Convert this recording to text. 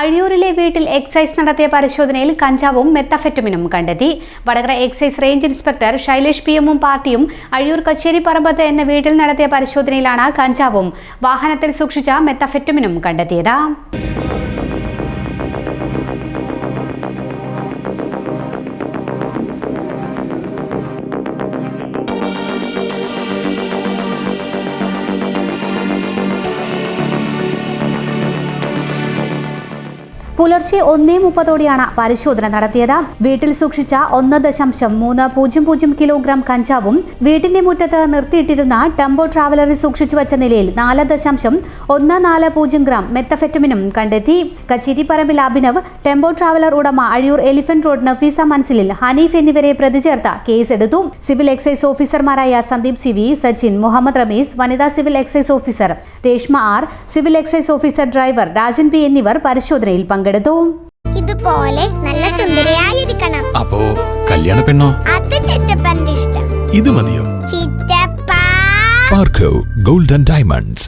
അഴിയൂരിലെ വീട്ടിൽ എക്സൈസ് നടത്തിയ പരിശോധനയിൽ കഞ്ചാവും മെത്തഫെറ്റമിനും കണ്ടെത്തി. Vadakara excise range inspector Shailesh P എമ്മും പാർട്ടിയും അഴിയൂർ കച്ചേരി പറമ്പത്ത് എന്ന വീട്ടിൽ നടത്തിയ പരിശോധനയിലാണ് കഞ്ചാവും. വാഹനത്തിൽ സൂക്ഷിച്ച മെത്തഫെറ്റമിനും കണ്ടെത്തിയത്. പുലർച്ചെ ഒന്നേ മുപ്പതോടെയാണ് പരിശോധന നടത്തിയത്. വീട്ടിൽ സൂക്ഷിച്ച ഒന്ന് ദശാംശം മൂന്ന് പൂജ്യം പൂജ്യം കിലോഗ്രാം കഞ്ചാവും വീട്ടിന്റെ മുറ്റത്ത് നിർത്തിയിട്ടിരുന്ന ടെമ്പോ ട്രാവലറിൽ സൂക്ഷിച്ചു വച്ച നിലയിൽ നാല് ദശാംശം ഒന്ന് നാല് പൂജ്യം ഗ്രാം മെത്തഫെറ്റമിനും കണ്ടെത്തി. കച്ചേരി പറമ്പിൽ അഭിനവ് ടെമ്പോ ട്രാവലർ ഉടമ അഴിയൂർ എലിഫന്റ് റോഡ് നഫീസ മൻസിലിൽ ഹനീഫ് എന്നിവരെ പ്രതി ചേർത്ത് കേസെടുത്തു. സിവിൽ എക്സൈസ് ഓഫീസർമാരായ സന്ദീപ് സി വി സച്ചിൻ മുഹമ്മദ് റമീസ് വനിതാ civil excise officer Reshma R civil excise officer driver Rajan P എന്നിവർ പരിശോധനയിൽ പങ്കെടുത്തു ഇതുപോലെ നല്ല സുന്ദരിയായിരിക്കണം. അപ്പോ കല്യാണ പെണ്ണോ? അത് ചിറ്റപ്പന്റെ ഇഷ്ടം. ഇത് മതിയോ? ചിറ്റപ്പ. പാർക്കോ ഗോൾഡൻ ഡയമണ്ട്സ്.